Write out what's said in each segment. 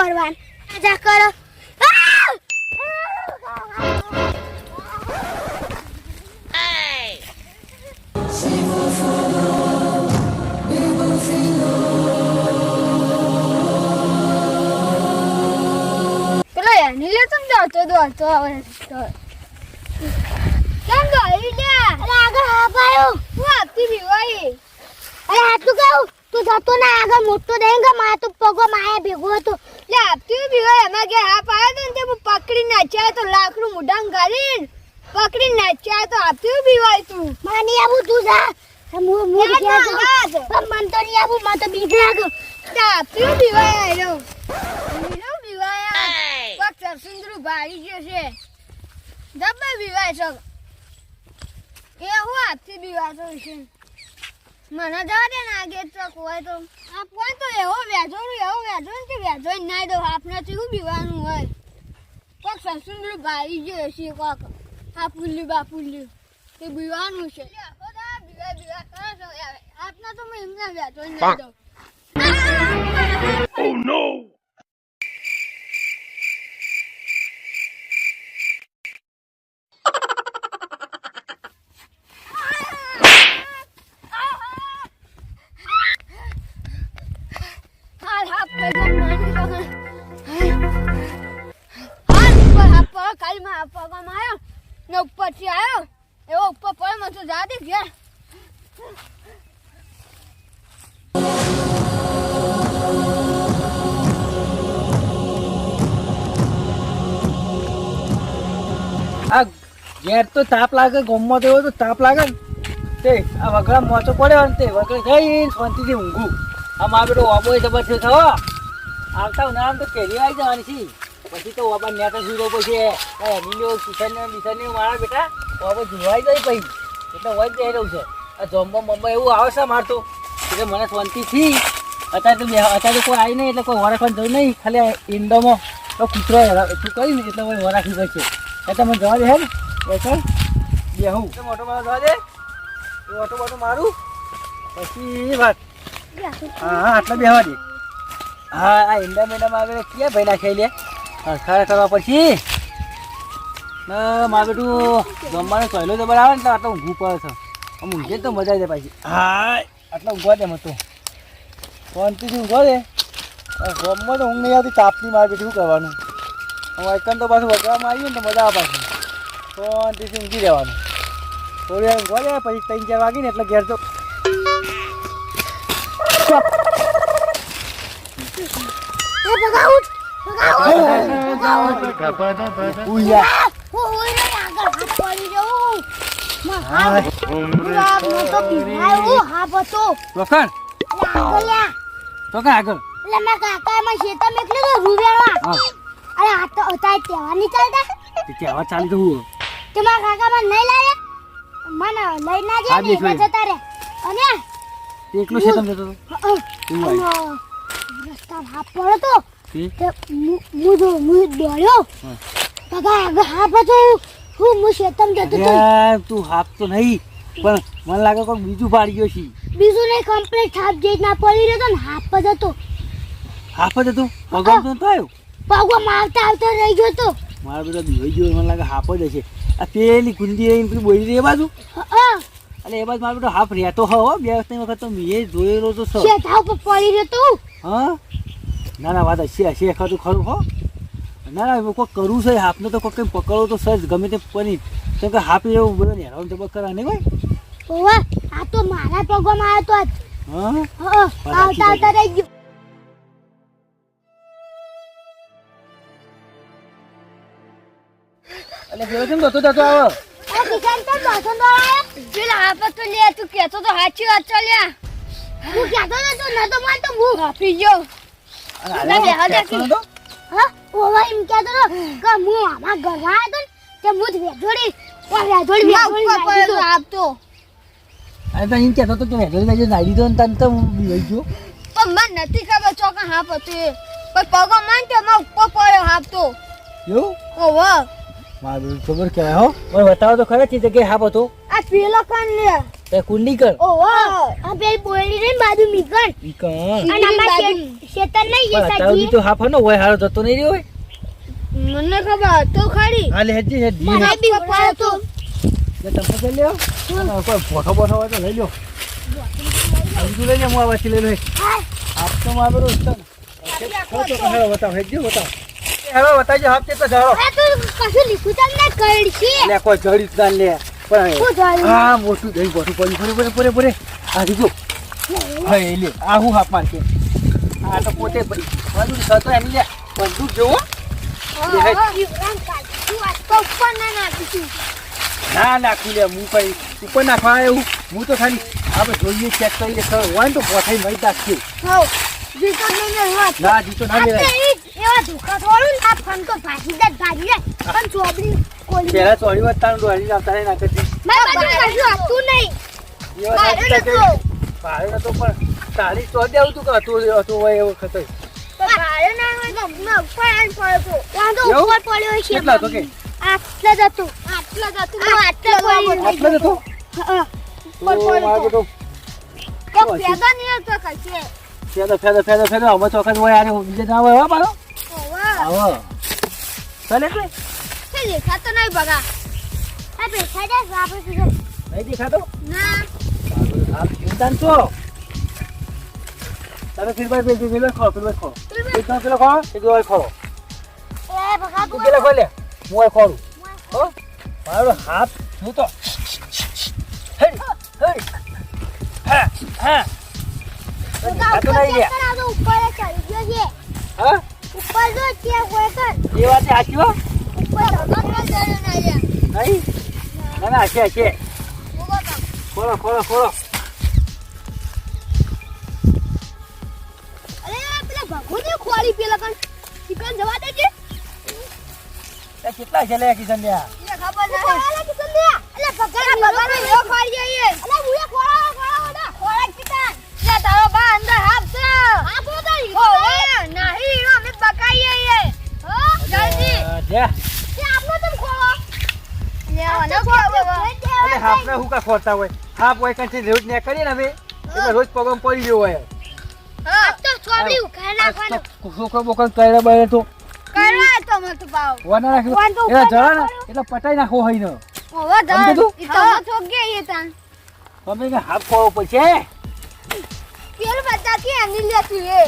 શું કરવાનું જા કરો આ! પેલો એની લે તમ દોડતો દોડતો આવે તો કેમ દોડી લે અરે આગળ હાફ આવ્યો હું આપતી બીવાઈ અરે હાથું કહું તું જતો ના આગળ મોટો દેંગમાં તો પગો માયા ભેગો હતો. લે આપતી ભીગો એમાં કે હા પાડે તો ને તે હું પકડી નાચ્યા તો લાકડું મુઢામ ગાલીને પકડી નાચ્યા તો આપતી ભીવાય તું. માની આવું તું જા. મુ મુ ગયા ના મન તો નહીં આવું મન તો બીક લાગે તે આપતી બીવાઈ આયો બીજો બીવાઈ પગ સરસુંદરું ભારી ગયો છે. જબ્બર ભીવાય છે એ હું આપતી બીવાતો છે. મને જવા દે ને આગે ચોક હોય તો. આ કોઈ તો એવો વ્યાજોરું એવો વ્યાજો ને કે વ્યાજો ના દો આપને તો એવું બીવાનું હોય? કોક સસુંદર ભાઈ ગયો છે કોક આ પુલ્યું બા પુલ્યું તે બીવાનું છે આપના દા બીવા બીવા કરે છે. તો હું એમને વ્યાજો ના દઉં. હાલ આ ઘેર તો તાપ લાગે, ગમમાં તો તો તાપ લાગે તે, આ વગડા મોચો પડ્યો ને તે વગડે જઈને શાંતિથી ઊંઘું. આ મારા બેટો ઓબો જબર થયો થયો. આવતા ઉનાળામાં તો કેરી આવી જવાની છે. પછી તો ઓબા જ સુરો પછી એની કિશન ને બિશન ને મારા બેટા ઓબો જોવાઈ જાય પછી. એટલે હોય જઈ રહ્યું છે. આ જોમ્બો મોમ્બો એવું આવે છે મારતો એટલે મને શાંતિથી અત્યારે તો અત્યારે તો કોઈ આવી નહીં, એટલે કોઈ વરાખવાનું જવું નહીં. ખાલી ઈંડોમાં તો કૂતરો શું કરી ને એટલે વરાખી પડશે એટલે મને જવા દે હે ને? બેસણ બે હું. મોટો મારો જવા દે. એ ઓટો બોટો મારું. પછી વાત. હા હા, આટલા બેહવા દે. હા, આ ઈંડા મેંડામાં આવે ક્યાં ભાઈ નાખાઈ લે? ખરા કરવા પછી. મારે બેટું જમવાનો સહેલો જબર આવે ને તો આટલો ઊંઘું પડે છે. આમ ઊંઘે તો મજા આવી જાય પાછી. હા, આટલા ઊંઘવા દે મતો શાંતિથી ઊંઘવા દે. ગમમાં તો ઊંઘ નહીં આવતી તાપની મારે બેઠું શું કરવાનું. હવે એકન તો પાછું વગવામાં આવીએ ને તો મજા આવે પાછી. શાંતિથી ઊંઘી રહેવાનું. થોડી વાર ઊંઘવા જાય પછી ત્રણ ચાર વાગી ને એટલે ઘેર તો આગળ તો કાકા એમાં શેતા મેકલી તો અરે આ તો અતાય તહેવાર નહીં ચાલતા. તે કહેવા ચાલી તો હું? તે મારા કાકા મને નહીં લાયા? મને લઈ ના જાય ને એમાં જતા રે અને તે એકલો છે તમે તો. રસ્તા હાફ પડ્યો તો. મુ જો મુ દોડ્યો. કાકા આગળ હાફ હતો. હું હું શેતમ જતો તો. તું હાફ તો નહીં પણ મને લાગે કોઈ બીજું પાડી ગયો છે. બીજું નહીં કમ્પ્લીટ હાફ જે ના પડી રહ્યો તો ને હાફ જ હતો. હાફ જ હતું? પગમ તો આવ્યો પગમાં મારતા આવતો રહી ગયો તો. મારા બધા દોઈ ગયો મને લાગે હાફ જ હશે. આ પેલી કુંદી રહીને પેલી બોલી રહી એ બાજુ? અને એ બાજુ મારો બેટો હાફ રહેતો હો બે ત્રણ વખત તો મેં જોયેલો તો સર. શેઠા ઉપર પડી રહ્યો તું? હા? ના ના વાત હશે હશે ખાતું ખરું હો. ના ના કોઈ કરવું છે હાફને તો કોઈ કંઈ પકડો તો સર ગમે તે પની કેમ કે હાફ એવું બધો હેરાન તો કરા નહીં ભાઈ? ઓવા આ તો મારા પગમાં આવ્યો તો હા, આવતા આવતા રહી ગયો. એટલે આવો. કિશન તો તો લે તું કહેતો તો સાચી વાત છે લ્યા હું કહેતો નતો નતો હું કાપી ગયો? હા ઓવા એમ કહેતો કે હું આમાં ઘરમાં આવ્યો તો ને તે હું જ વેજોડી ઓ વેજોડી વેજોડી ઉપર નાખી પડેલો દીધો. આપતો અને તો એમ કહેતો હતો કે વેધર વેધર નાડી દો ને તને તો હું ગયો. પણ મને નથી ખબર ચોકા હાફ હતું. એ પણ પગો માન તે ઉપર પડ્યો હાફ તો એવું મારું ખબર કહેવાય હો. મને બતાવો તો ખરા ચીજ કે હા બતો આ પેલો કાન લે. તે કુંડી કર ઓહો. આ પેલી બોયડી રે બાજુ મીકણ. મીકણ. અને બાજુ. શેતર નહીં એ સાજી તો હાફ ન હોય હારો જતો નહીં રહ્યો હોય. મને ખબર તો ખરી. હાલે હેજી હેજી મને બી ઉપાડો તો જે તમે લઈ લ્યો. કોઈ ફોટો બોટો હોય તો લઈ લ્યો. સમજુ લઈ લે હું આવા લઈ લો આપ તો મારો હવે બતાવ હેજી બતાવ. હવે બતાવજો હાફ કે તો તો કશું લીખું તમને કરશે લે કોઈ જડી જ ના લે. પણ હા મોટું દહીં બોટું પડ્યું. પૂરે પૂરે પૂરે પૂરે આ દીધું હા એ લે. આ હું હાફ મારશે. આ તો પોતે બધું સતો એની લે. બંદૂક જોવો. ના નાખું લે હું કઈ ઉપર નાખવા આવ્યો હું. તો ખાલી આપણે જોઈએ ચેક હોય તો પોથાઈ મળી નાખીએ ના જીતો ના લેવાય. એવા ધોકા થોડું આ ફોન તો ભાગી જ ભાગી જાય. પણ ચોબડી કોલી કશું હતું નહીં. ભાડું નતું. પણ તારી તો દેવું તું કે હતું હતું હોય એવો ખતો ના હોય તો ના ઉપર આવીને ત્યાં તો ઉપર પડ્યો છે કેટલા હતો કે. આટલા જ હતું. આટલા જ હતું. આટલા પડ્યું. આટલો જ હતો? હા. ઉપર પડ્યો તો. બેટો નહીં તો કશે ફેદો ફેદો ફેદો ફેદો. અમે ચોખત હોય આરે બીજે ના હોય હો મારો ઓવા આવો. ચાલે એટલે તે દેખાતો નહીં બગા આ પૈસા દે આપણે જો. નહીં દેખાતો ના. આ ચિંતા છો? તમે ફીરબાઈ પેલી પેલી ખો પેલી ખો તો પેલો ખો તો ખો એ બગા તું પેલા ખો લે હું આ ખોરું હો? મારો હાથ હું તો હે હે. હા હા ઉપર એ ચડી ગયો છે. હા? ઉપર જો હો ઉપર બગા જડ્યો ના યાર નહીં ના ચિકન જવા દેજે એ કેટલા છે દે. તારો બા અંદર હાફ છે ઓવે નહીં અમે બકાઈએ હો જલ્દી અ, લે. આપનો તમ ખોળો. લે ઓને દે. અરે હાફને હું કા ખોરતા હોય? હાફ હોય કંઈ રોજ ને કરીએ ને હવે એટલે રોજ પગમ પડી ગયો હોય. હા. તો ચોબડી ઉખાડ નાખવાનો. છોકરો બોકરો કઈડા બળે તો કરવા તો મત પાવ. વાના નાખ્યું. એટલે જરા ને એટલે પટાઈ નાખવો હોય ને ઓવે સમજ્યું ઈ તો મત હોગે તાન તમે હાફ ખોવો પડશે પેલું બચ્ચા એમની લેતી એ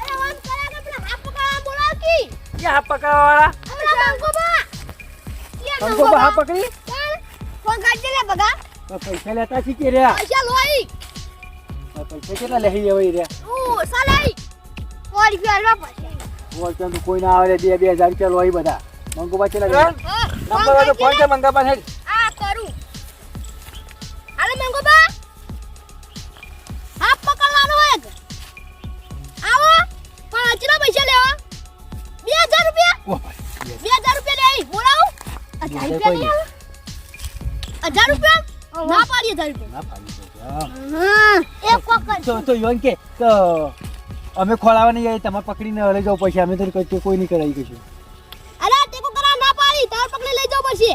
અરે કરે કે પેલા પકડવા કી. ક્યાં હાફ પકડવા વાળા હમણાં બંકોબા. યા પર હાફ પકડી. કોણ? ફોન કાઢી લે બગા પૈસા લેતા શીખી રહ્યા. પૈસા લોઈ. પૈસા કેટલા લઈ જવાય રહ્યા? ઓ, સલાઈ. સો રૂપિયા આલવા પડશે. બોલતો તો કોઈ ના આવે બે બે હજાર રૂપિયા લોહી બધા. મંગુબા ચેલા લે હા, નંબર તો ફોન છે મંગાબા હેડ. ના પાડીએ હજાર રૂપિયા. ના પાડી શકે, હા. હા, એક વખત. તો તો યોન કે તો અમે ખોલાવા નહીં જાય તમારે પકડીને લઈ જાવ પછી અમે તો કોઈ કોઈ નહીં કરાવી કશું અરે ટેકો કરા ના પાડી તાર પકડી લઈ જાવ પડશે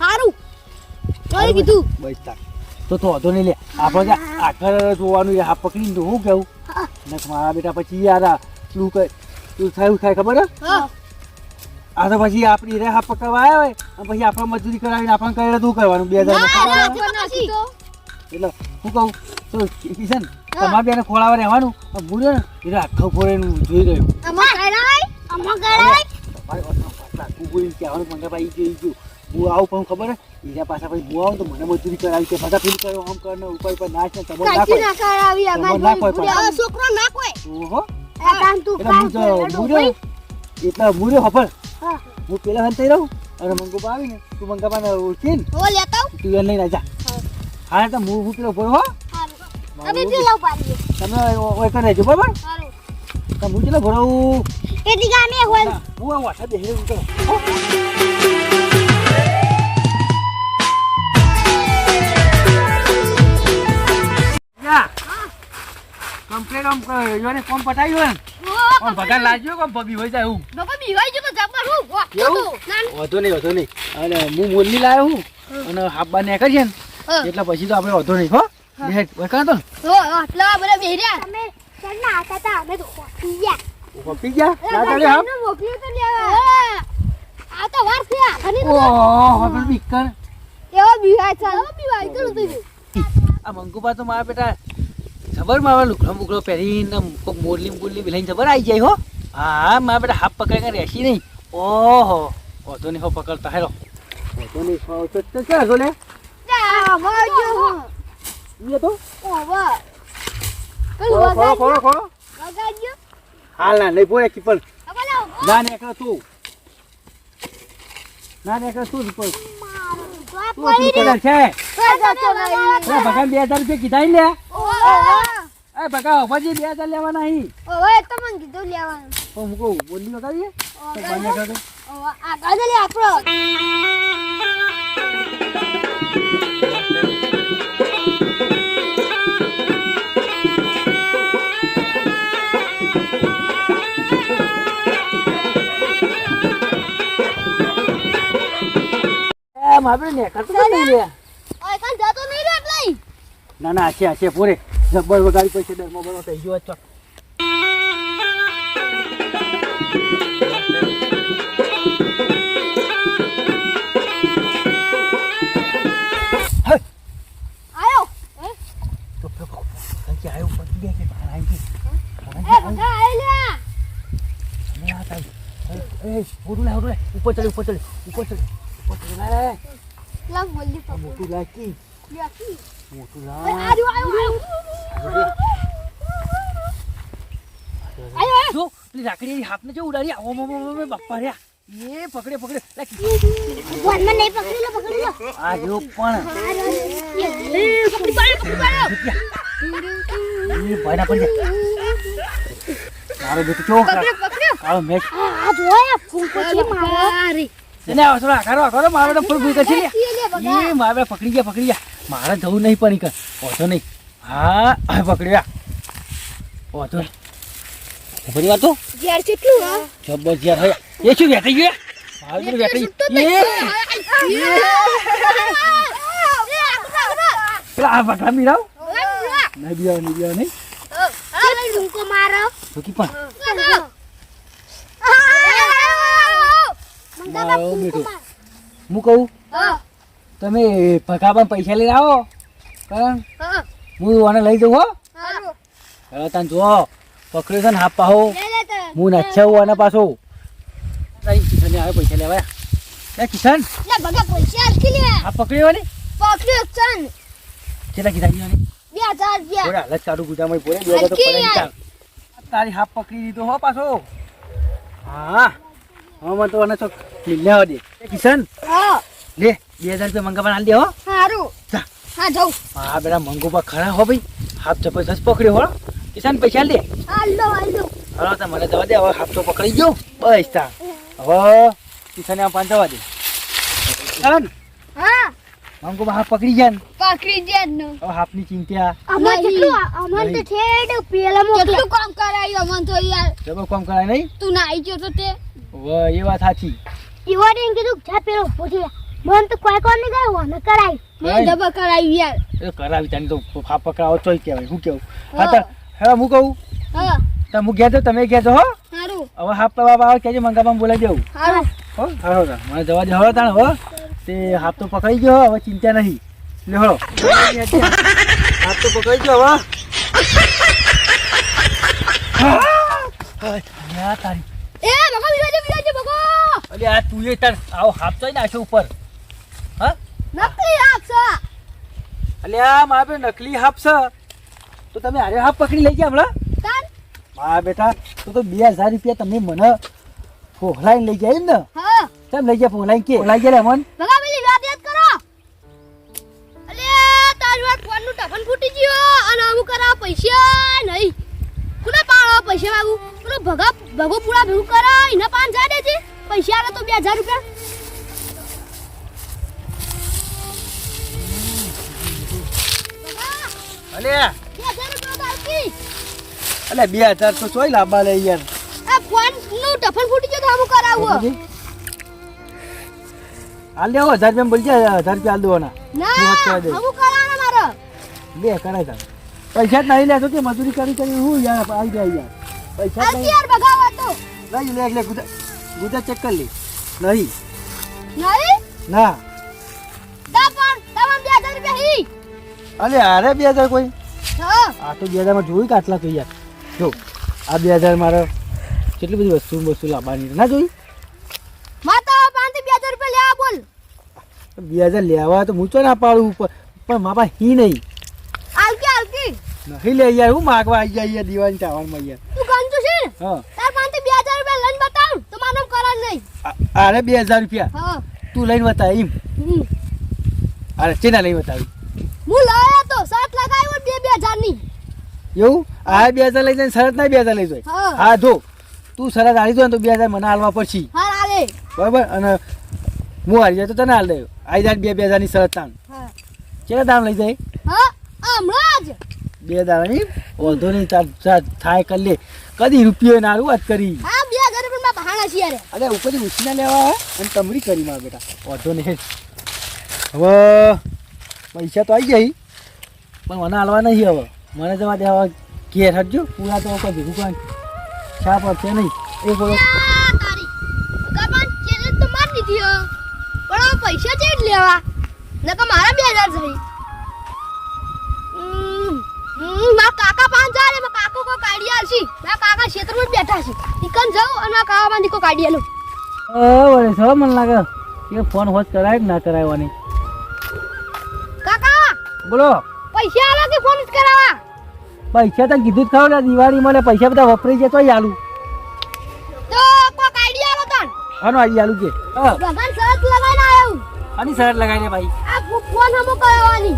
સારું જોઈ કીધું બસ તાર તો તો વાંધો નહીં લે આપણે આખર જોવાનું એ પકડીને તો હું કેવું હા. ને મારા બેટા પછી યાર આ તું કઈ તું થાય થાય ખબર હે? હા આ તો પછી આપણી રે પકડવા આવ્યા હોય અને પછી આપણે મજૂરી કરાવીને આપણે કઈ શું કરવાનું? બે હજાર એટલે. હું કહું તો કિશન તમારે બેને ખોળાવા રહેવાનું? ભૂલ્યો ને એટલે આખો ફોરે જોઈ રહ્યું. હું આવું પણ ખબર હે બીજા પાછા પછી હું આવું તો મને મજૂરી કરાવી છે બધા પેલું કર્યો આમ કર ઉપર ઉપર નાચ ને તમે ના કાચી કોઈ ના કરાવી ના કોઈ છોકરો ના કોઈ ઓહો. આ કાન તું એટલે હું કાન તો એટલે મૂર્યો હફળ. હા. હું પેલા હન થઈ રહું અને મંગોબા આવીને તું મંગાબાને ઓળખીને ઓ લેતા તું એને લઈને જા. હા. તો હું હું. પેલો ભરો હો. તમે પેલા પાડીએ. તમે ઓય કરે રહેજો બરાબર? તમે હું ચેલા ભરાવું એ ગામે હોય. હું આ વાસા બેસી રહ્યો. યા. કમ્પ્લેટ આમ યોને કોમ પટાવ્યું ને આમ ભગવાન લાગ્યો કોમ પગી હોય જાય એવું બાપા બીવાઈ ગયો તો જબર હું? વાહ એવું? વધુ નહીં વધુ નહીં. અને હું મોરલી લાવ્યો હું. અને હાબા ને છે ને. એટલે પછી તો આપણે વધુ નહીં હો? બેટ વળકા તો ને? હો આટલા બધા બેહર્યા? તમે ચાલના આવતા હતા અમે તો ખોટી ગયા. પપી ગયા? દાદા હાબ મોકલ્યું તો લેવા. આ તો વાર થયા. ઘણી ઓહો હવે બીકર એવો બીવાય છે એવો બીવાય. તો તું આ મંગુબા તો મારા બેટા જબર મારા લુકડો બુકડો પહેરીને કોક મોરલી બોરલી લઈને ખબર આવી જાય હો? હા મારા બેટા હાફ પકડીને રહેશી નહીં? ઓહો વધુ નહીં હો પકડતા હેરો વધુ નહીં હો તો તો ને હાલ ના નહીં બોલે પણ અબલા ના નેકળ તું. ના તું શું કરે છે? ભગવાન બે હજાર રૂપિયા કીધા લે. એ ભગા પછી બે હજાર લેવા નહીં ઓવા તો મને કીધું લેવાનું. તો હું કહું બોલી વગાડીએ તો બંને કાઢો ઓવા આગળ લે આપણો. એ મારે નેકળ તો નહીં લે ઓય કાન જતો નહીં રે એટલે ના ના છે છે પૂરે. જબ્બર વગાડી પછી ડરમાં બરો થઈ ગયો છો આયો. તો તો કે આયો પછી દે કે બહાર આવી એ ભગા આઈ લે ગઈ આ તાઈ એ ઓડું લે ઓડું લે ઉપર ચડ ઉપર ચડ ઉપર ચડ ચડ લે લા બોલી આ મોટું લાકી લ્યા મોટું એ લા આયો આયો આયો આયો જો પેલી લાકડી હાથને જો ઉડાડી આવો મો મો મો બાપા રહ્યા એ પકડે પકડે વનમાં નહીં પકડી લો પકડી લો આ જો પણ પકડી પાડ્યો પકડી પાડ્યો એ ભાઈના પડી જાય મારો બેટો ચો પકડ્યો પકડ્યો કાળો મેચ. આ જોયા ફૂંકો છે મારી. એને થોડો આકારો આકારો મારે બેટા ફૂલ ફૂલ કરશે એ મારે બેટા પકડી ગયા પકડી ગયા. મારે જવું નહીં પણ કર ઓછો નહીં. હા પકડ્યા પહોંચો બધી વાત ઝેર કેટલું હા? એ શું વેટાઈ ગયું મારે બેટું વેટાઈ એ? પેલા આ મીરાવ નહીં બિયાવ નહીં બિયાવ નહીં. મારો. તો કી પણ? હું કહું? તમે ભગામાં પૈસા લઈને આવો. કારણ હું આને લઈ જઉં હો. હવે તને જો પકડ્યો છે ને હાપ પાહો. હું નચ્છા આને પાછો. તારી કિશન આવે પૈસા લેવા. એ કિશન? આ પકડ્યો ને? કેટલા કીધા ગયો ને? બોલે હાલત કાઢું ગુદામાં બોલે બે હજાર તો પડે. તારી હાફ પકડી દીધો હો પાછો. હા. હા મને તો અને તો લેવા દે. કિશન? લે બે હજાર રૂપિયા મંગાવવા હાલ દે હો. જા. હા જાઉં. હા બેટા મંગુ પા ખરા હો ભાઈ. હાફ જબરદસ્ત પકડ્યો હો. કિશન પૈસા હાલ દે. હાલો હાલો હવે તો મને જવા દે. હવે હાફ તો પકડી ગયો. બસ તા. હવે કિશન આ પાંચ જવા દે. કિશન હા. મંગુ બા હાફ પકડી ગયા ને. પકડી જે નો. હવે હાફની ચિંતા. અમાર. કેટલું અમાર તો છેડ પેલા મોકલે. કેટલું કામ કરાય અમન તો યાર. જબર કામ કરાય નહીં? તું ના આવી ગયો તો તે. હવે એ વાત સાચી. ઈવાને એમ કીધું જા પેલો પૂછી મન તો કોઈ કોણ નહીં ગયો મને કરાય મેં ડબલ કરાવી યાર. એ કરાવી તને તો હાફ પકડાવો તોય કહેવાય હું કેવું હા હા. તો હવે હું કહું? હા. તો હું ગયા તો તમે ગયા તો હો. સારું હવે હાફ પવા આવે કેજે મંગાવવા બોલાવી દેવું. સારું હો હારો મને જવા દે હવે તાણ હો. તે હાફ તો પકડી ગયો હવે ચિંતા નહીં. લે હો હાફ તો પકડી ગયો હવે. હા, તારી એ બગો વિરાજે વિરાજે બગો અરે આ તું એ તાર આવો હાફ તો નાખ્યો ઉપર. હા? નકલી આપસા અલે આ મારા બે નકલી હાપ છે. તો તમે હારે હાફ પકડી લઈ ગયા હમણાં? તાન મા બેટા તો તો બે હજાર રૂપિયા તમે મને ફોહલાઈ લઈ ગયા એમ ને? હા. કેમ લઈ ગયા ફોહલાઈ કે? ફોહલાઈ ગયા મન બગા પેલી વાત યાદ કરો. અલે તારી વાત ફોનનું ટફન ફૂટી ગયો અને અમુક કરા પૈસા નહીં ભગો પૂરા ભેગું કરાય એના પાંચ હજાર દેજે. પૈસા આવે તો બે હજાર રૂપિયા. અલે. બે હજાર રૂપિયા તો આપી. અલે બે હજાર તો ચોય લાંબા લે યાર. આ ફોનનું ટફન ફૂટી ગયો તો હમું કરાવું. હાલ લેવો હજાર રૂપિયા બોલજે હજાર રૂપિયા હાલ દેવાના. ના કરવા કરાવવાના મારો. બે કરાય તાર. પૈસા જ નહીં લેતો કે મજૂરી કરી કરી હું યાર આવી જાય યાર. પૈસા જ અડધી નહીં યાર ભગાવા તો. લઈ લે એટલે ગુદા ગુદા ચેક કરી લે. નહીં નહીં ના. તા પણ બે હજાર રૂપિયા હી. અલે અરે 2000 કોઈ? હા. આ તો બે હજારમાં જોયું કે આટલા તો યાર. જો આ બે હજાર મારે કેટલી બધી વસ્તુ વસ્તુ લાવવાની ના જોઈ? માતા પાંચથી બે હજાર રૂપિયા લેવા બોલ. બે હજાર લેવા તો હું તો ના પાડું પણ પણ માપા હી નહીં. આલકી આલકી નહીં લે યાર હું માગવા આવી જાય યાર ચાવણમાં યાર. તાર બે હજાર રૂપિયા લઈને બતાવ. તો નહીં. અરે બે હજાર રૂપિયા? તું લઈને બતાવ એમ. અરે ચેના લઈને બતાવી? હું લાયો તો સાત લગાવ્યો બે બે હજારની એવું? આ બે હજાર લઈ જાય શરત ના બે હજાર લઈ જાય? હા. જો. તું શરત હારી જાય ને તો બે હજાર મને હાલવા પડશે. બરાબર? અને હું હારી જાય તો તને હાલ દે. આવી જાય બે બે હજારની શરત તાણ. ચેના દામ લઈ જાય? હા હમણાં જ. બે દાડાની તાર તાર થાય કરી લે. કદી રૂપિયો ના વાત કરી. હા બે હજાર રૂપિયા અરે ઉપરથી ઉછીના લેવા અને તમરી કરી માર બેટા. વાંધો નહીં. હવે પૈસા તો આવી જાય પણ મને હાલવા નહીં હવે. મને જવા હવે ઘેર હટજો. પૂરા તો કોઈ ભેગું કાંઈ છા પડશે નહીં. એ પણ પૈસા જ લેવા. નકર મારા બે હજાર થઈ મારા કાકા પાંચ રે એમાં કાકો કો કાઢી આલશી. મારા કાકા ક્ષેત્રમાં જ બેઠા છે. ઈકન જાઉં અને મારા કાકા માંથી કો કાઢી આલું. વળે સો મને લાગે કે ફોન હોત કરાય કે ના કરાવવાની કાકા બોલો. પૈસા આલા કે ફોન જ કરાવવા પૈસા તો કીધું જ ખાવ ને દિવાળી મને પૈસા બધા વપરાઈ જાય તો આલુ. તો કો કાઢી આલો તન? આનો આઈ આલુ કે. ભગવાન સરસ લગાઈને આવ્યું આની શરત લગાઈને ભાઈ. આ ફોન હમો કરાવવાની.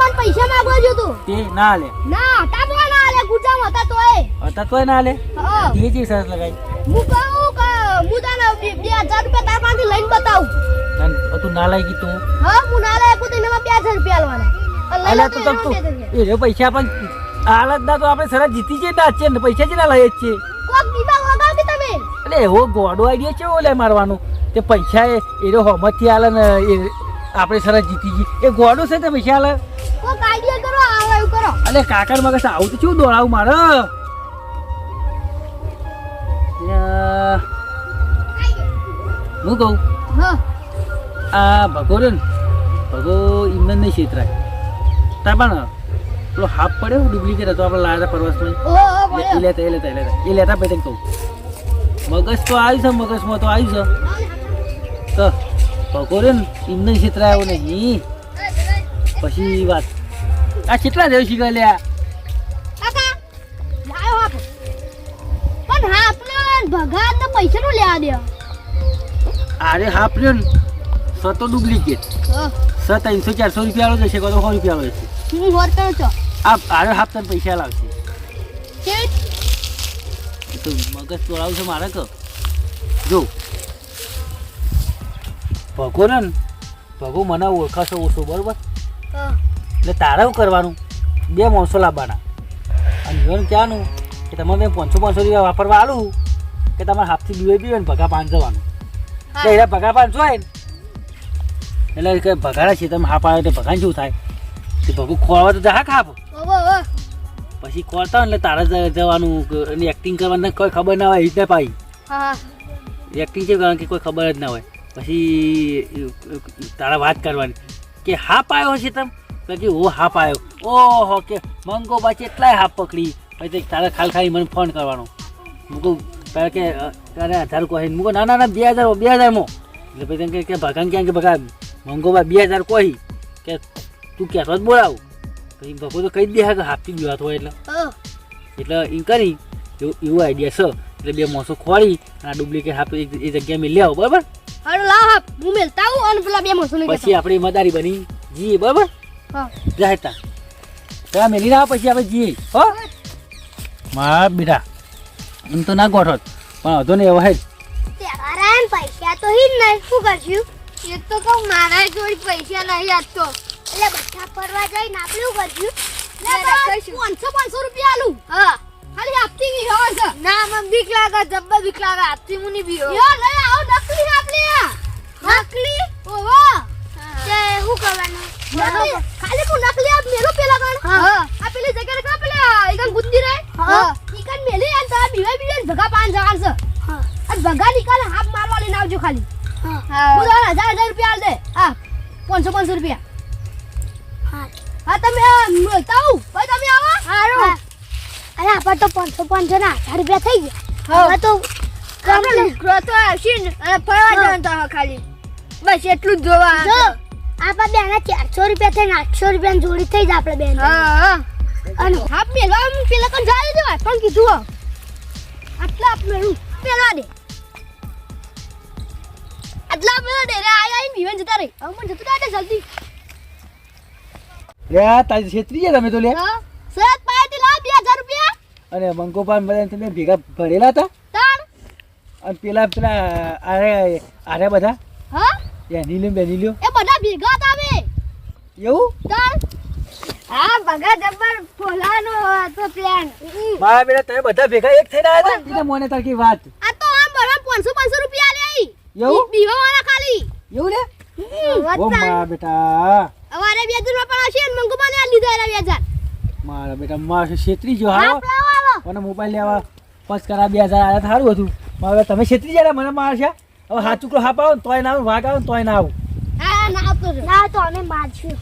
પણ પૈસા માંગવા જોતું તે. ના હાલે ના તા તો ના આલે ગુજામ હતા તોય. હતા તોય ના હા. તે જે શરત લગાવી. હું કહું કે હું તને બે બે હજાર રૂપિયા તાર પાસે લઈને બતાવું. તન તું ના લાગી તું? હા હું ના લાયક તું બે હજાર રૂપિયા લેવાના અલે તો તો તું એ પૈસા પણ હાલત ના તો આપણે સરસ જીતી જઈએ ના છે ને પૈસા જ ના લઈએ જ છે કોક દીવા લગાવ કે તમે. એટલે એવો ગોડો આઈડિયા છે ઓલે મારવાનો? તે પૈસા એ એનો હોમતથી હાલે ને એ આપણે સરસ જીતી જઈએ. એ ગોડો છે તે પૈસા હાલે કોક આઈડિયા કરો આવો એવું કરો. અલે કાકર મગજ આવું તો શું દોડાવું મારે? હું કહું? આ ભગો રે ને ભગો ઇમન નહીં છેતરાય તાપણ પેલો હાફ પડ્યો ડુપ્લિકેટ હતો આપણે લાયા પ્રવાસમાં એ લેતા એ લેતા એ લેતા. એ લેતા પછી કહું. મગજ તો આવ્યું છે મગજમાં તો આવ્યું છે. તો ભગો રે ને ઇમને છેતરાયો નહીં. પછી વાત. આ કેટલા દેવ શીખા લ્યા કાકા લાયો પણ હાપને ભગવાન તો પૈસા નું લેવા દે. અરે હાફ રહ્યો ને. સ તો ડુપ્લિકેટ સ ત્રણસો ચારસો રૂપિયા વાળો જશે કાં તો સો રૂપિયા વાળો જશે હું હોર કરું છો આ તને પૈસા લાવશે. તો મગજ તોડાવું છે મારે કે જો. ભગો ને ભગો મને ઓળખાશો ઓછો બરોબર? એટલે તારે શું કરવાનું? બે માણસો લાવવાના અને એવું કહેવાનું કે તમારે પાંચસો પાંચસો રૂપિયા વાપરવા આલું કે તમારે હાથથી બીવે બીવે ને ભગા પાન જવાનું. એટલે એના ભગા પાન હોય ને. એટલે કે ભગાડા છે તમે હાપ આવે તો ભગાને શું થાય? તે ભગું ખોળવા તો હા ઓવો પછી ખોળતા એટલે તારે જવાનું એની એક્ટિંગ કરવાની કોઈ ખબર ના હોય રીતે પાઈ હા એક્ટિંગ છે કારણ કે કોઈ ખબર જ ના હોય. પછી તારા વાત કરવાની. કે હાપ પાયો છે તમ? તો કે ઓ હાફ આવ્યો ઓહો કે મંગો બાચી એટલાય હાફ પકડી. પછી તારે ખાલી ખાલી મને ફોન કરવાનો. હું કહું પહેલાં કે તારે હજાર હું કહું ના ના ના બે હજાર બે હજારમાં એટલે પછી તેમ કે કે ભગાન ક્યાં? કે ભગા મંગો બા હજાર કોહી કે તું કહેતો જ બોલાવ. પછી ભગો તો કહી જ દે હા કે હાથથી બીવાતો હોય એટલે એટલે એમ કરી એવું એવું આઈડિયા છે. એટલે બે મોસો ખોળી અને આ ડુપ્લિકેટ હાફ એક એ જગ્યાએ મેં આવો બરાબર? હારું લાવ હાપ. હું મેલતા આવું અને પેલા બે મોસું પછી આપણી મદારી બની. જીએ બરાબર? હા. પેલા મેલી ના પછી આપણે જઈએ. હો? મારા બેટા. એમ તો ના ગોઠો. પણ હતો ને એવો હે. પૈસા તો હી નહીં. શું કરશું? એ તો કહું મારા જોડે પૈસા નહીં આપતો એટલે બધા ફરવા જઈને આપણે શું કરશું? પાંચસો પાંચસો રૂપિયા આલું. હા. ખાલી આપતી નહીં હોય છે ના મને બીક લાગે જબ્બા બીક લાગે. આપતી હું નહીં બીક. યો લઈ આવો નકલી આપલી આ નકલી? ઓહો. તે શું કરવાનું? ખાલી તું નકલી આપ મેલો પેલા ગણ. હા. આ પેલી જગ્યાએ કા પેલા એકદમ ગુંદી રહે. હા. ઈકન મેલી આ તા બીવા બીવા ભગા પાન જવાન છે. હા. આ ભગા નીકાલે હાફ મારવા લઈને આવજો ખાલી. હા. હું. તારા હજાર હજાર રૂપિયા આલ દે. હા. પાંચસો પાંચસો રૂપિયા. હા. હા તમે આ ભાઈ તમે આવો. હારું. અરે આપણે તો પાંચસો પાંચસો ના હજાર રૂપિયા થઈ ગયા. હા. હવે તો આપણે નીકળો આવશે ને. ફરવા જવાનું તો ખાલી. બસ એટલું જ જોવા જો આપણા બેના ચારસો રૂપિયા થઈને આઠસો રૂપિયાની જોડી થઈ જ આપણે બેન. હા અને હા મેલવા આમ પેલા કણ જાય દેવા પણ કીધું. આટલા આપ મેળું. પેલા દે. આટલા મેળા દે. રે આઈ આઈ બીવન જતા રે હવે મને જતો રહે જલ્દી. લે તારી છેતરી ગયા તમે તો લે. હા. સરત પાસેથી લા બે હજાર રૂપિયા. અને બંકોપાન બધા તમે ભેગા ભરેલા હતા? તાણ. અને પેલા પેલા આરે આરે બધા? હા? એની લ્યો બેની લ્યો એ બધા ભેગા બે. એવું? તાણ હા ભગા જબ્બર ફોલાનો હતો પ્લાન મારા બેટા તમે બધા ભેગા એક થઈને આવ્યા હતા એટલે મને તારી વાત. આ તો આમ બરાબર પાંચસો પાંચસો રૂપિયા લે આઈ. એવું? બીવા વાળા ખાલી. એવું રે ઓ મારા બેટા. અમારે બે હજાર પણ આવશે ને મંગુ મને લીધા એના બે હજાર. મારા બેટા મારે છેતરી જો હા મને મોબાઈલ લેવા પાંચ કરા બે હજાર આવ્યા સારું હતું. મારા તમે છેતરી જાય મને મારશે હવે હાથ ચૂકલો હાપ આવો ને તોય ના આવું વાઘ આવે ને તોય ના આવું. હા ના આવતો તો અમે મારશું.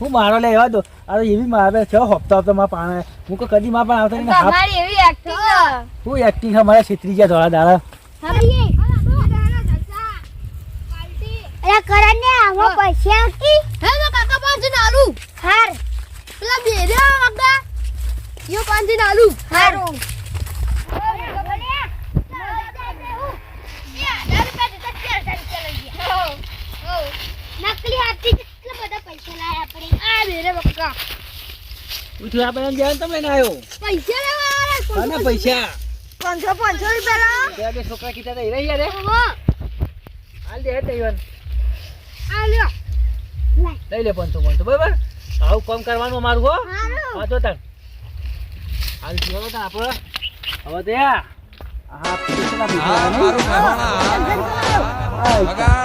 હું મારો લે એવા દો. આ તો એવી મારે છે હપ્તા હપ્તા માં પાણે. હું કોઈ કદી માં પણ આવતા નહીં તમારી એવી એક્ટિંગ હું એક્ટિંગ મારે છેતરી ગયા થોડા દાડા. અરે કરણ ને આવો પૈસા આપી હે તો કાકા પાંચ નાલુ હાર. પેલા બેરે વગા યો પાંચ નાલુ હારું નકલી આપતી કેટલા બધા પૈસા લાયા આપણે આ બેરે વગા ઉઠી આપણે એમ જાય તમે ના આવ્યો પૈસા લેવા અને પૈસા પાંચસો પાંચસો રૂપિયા બે બે છોકરા કીધા હતા રહી યાર લાવો હાલ દે હેડ દઈવન આ લ્યો લઈ લે પાંચસો પાંચસો બરાબર આવું કામ કરવાનું અમારું હો હારું વાંચો તાર હાલ જોવો તાર આપણે હવે તે હા મારું મહેમાન આ. આ ભગા